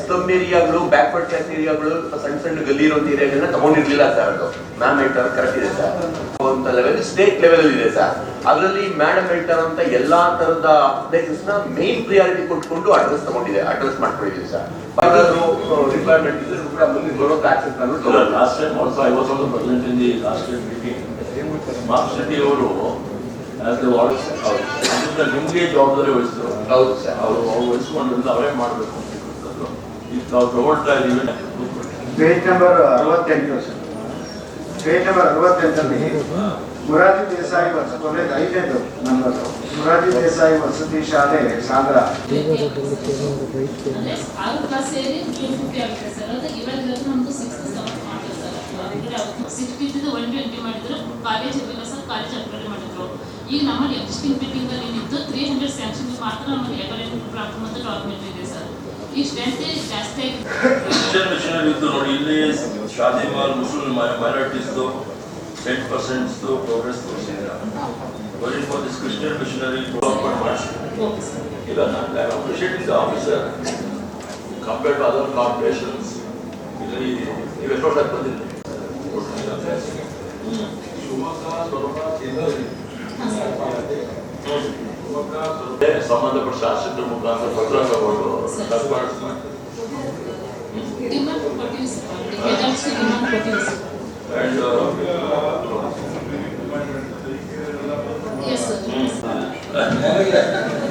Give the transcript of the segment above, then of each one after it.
Slum ಏರಿಯಾಗಳು backward class ಏರಿಯಾಗಳು ಸಣ್ಣ ಸಣ್ಣ ಗಲ್ಲಿ ಇರುವಂತ ಏರಿಯಾಗಳನ್ನ ತಗೊಂಡಿರ್ಲಿಲ್ಲ ಸರ್ ಅದು. ಮ್ಯಾಮ್ ಹೇಳ್ತಾರೆ ಕರೆಕ್ಟ್ ಇದೆ ಸರ್ ಅಂತ ಲೆವೆಲ್ ಸ್ಟೇಟ್ ಲೆವೆಲ್ ಇದೆ ಸರ್ ಅದರಲ್ಲಿ ಮೇಡಮ್ ಹೇಳ್ತಾರಂತ ಎಲ್ಲಾ ತರದ ಪ್ಲೇಸಸ್ನ ಮೇನ್ ಪ್ರಿಯಾರಿಟಿ ಕೊಟ್ಕೊಂಡು ಅಡ್ರೆಸ್ ತಗೊಂಡಿದೆ. ಅಡ್ರೆಸ್ ಮಾಡ್ಕೊಂಡಿದ್ದೀವಿ ಸರ್ ರಿಕ್ವೈರ್ಮೆಂಟ್ ಇದ್ರೆ ಕೂಡ ಮುಂದೆ ಬರೋ ಆಕ್ಸೆಸ್ ನಾನು last time present in the last year meeting. Mark Shetty ಅವರು ಆಸ್ ದ ವಾರ್ಡ್ ನಿಮ್ಗೆ ಜವಾಬ್ದಾರಿ ವಹಿಸಿದ್ರು. ಹೌದು ಸರ್ ಅವರು ಅವ್ರು ವಹಿಸ್ಕೊಂಡ್ರಿಂದ ಅವರೇ ಮಾಡಬೇಕು ಈಗ ನಾವು ತಗೊಳ್ತಾ ಇದ್ದೀವಿ ಪೇಜ್ ನಂಬರ್ ಅರವತ್ತೆಂಟು ಸರ್. ಪೇಜ್ ನಂಬರ್ ಅರವತ್ತೆಂಟಲ್ಲಿ ಮುರಾಜಿ ದೇಸಾಯಿ ವಸತಿ ಐದನೇದು ನಂಬರ್ ಮುರಾಜಿ ದೇಸಾಯಿ ವಸತಿ ಶಾಲೆ ಸಾಗರ. ಈಗ ನಮ್ಮಲ್ಲಿ ಎಕ್ಸ್ಟಿಂಗ್ ಮೀಟಿಂಗ್ ಅಲ್ಲಿ ನಿಂತು ತ್ರೀ ಹಂಡ್ರೆಡ್ ಸ್ಯಾಂಕ್ಷನ್ ಮಾತ್ರ ನಮ್ಮಲ್ಲಿ ಎವರೇಜ್ ಈ ಸ್ಟ್ರೆಂತ್ ಜಾಸ್ತಿ ಆಗಿದೆ ಕ್ರಿಶ್ಚಿಯನ್ ಮಿಷನರಿ ಇದ್ದು ನೋಡಿ ಇಲ್ಲಿ ಶಾದಿಮಾಲ್ ಮುಸ್ಲಿಂ ಮೈನಾರಿಟೀಸ್ದು ಟೆನ್ ಪರ್ಸೆಂಟ್ಸ್ದು ಪ್ರೋಗ್ರೆಸ್ ತೋರಿಸಿದ್ರೆ ಬರೀ for this Christian missionary development ಮಾಡಿಸಿ ಓಕೆ ಸರ್ ಇಲ್ಲ ನಾನು I appreciate the officer compared to other corporations ಇಲ್ಲಿ ನೀವು ಎಷ್ಟೋ ಟೈಮ್ ಬಂದಿದ್ದೀರಿ ಏ, ಸಂಬಂಧಪಟ್ಟ ಶಾಸಕರ ಮುಖಾಂತರ ಪತ್ರ ತಗೊಂಡು ತಪ್ಪಾಡ್ಸ್ ಮಾಡಿ ಡಿಮಾಂಡ್ ಕೊಟ್ಟಿವಿ ಸರ್ ಡಿಮಾಂಡ್ ಡಿಮಾಂಡ್ ಕೊಟ್ಟಿವಿ ಸರ್ ಎಸ್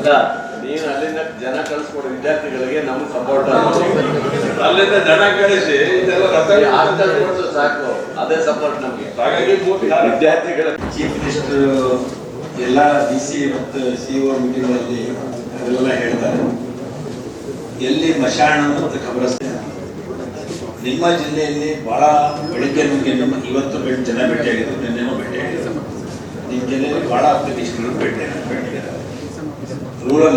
ಸರ್ ನೀನು ಅಲ್ಲಿಂದ ಜನ ಕಳಿಸ್ಕೊಡು ವಿದ್ಯಾರ್ಥಿಗಳಿಗೆ ನಮ್ಗೆ ಸಪೋರ್ಟ್ ಅಲ್ಲಿಂದ ಜನ ಕಳಿಸಿ ಸಾಕು ಅದೇ ಸಪೋರ್ಟ್ ನಮ್ಗೆ ಹಾಗಾಗಿ ವಿದ್ಯಾರ್ಥಿಗಳ ಚೀಫ್ ಮಿನಿಸ್ಟರ್ ಎಲ್ಲ ಡಿ ಸಿ ಮತ್ತು ಸಿ ಒ ಮೀಟಿಂಗ್ಗಳಲ್ಲಿ ಅದೆಲ್ಲ ಹೇಳ್ತಾರೆ. ಎಲ್ಲಿ ಮಶಾಣ ಮತ್ತು ಖಬರಸ್ತೆ ನಿಮ್ಮ ಜಿಲ್ಲೆಯಲ್ಲಿ ಬಹಳ ಬೆಳಿಗ್ಗೆ ನಿಮಗೆ ನಮ್ಮ ಇವತ್ತು ಭೇಟಿ ಜನ ಭೇಟಿಯಾಗಿದ್ರು ನಿನ್ನೆನೂ ಆಗಿದೆ ನಿಮ್ಮ ಜಿಲ್ಲೆಯಲ್ಲಿ ಬಹಳ ಅಪ್ಲಿಕೇಶನ್ಗಳು ಭೇಟಿ ರೂರಲ್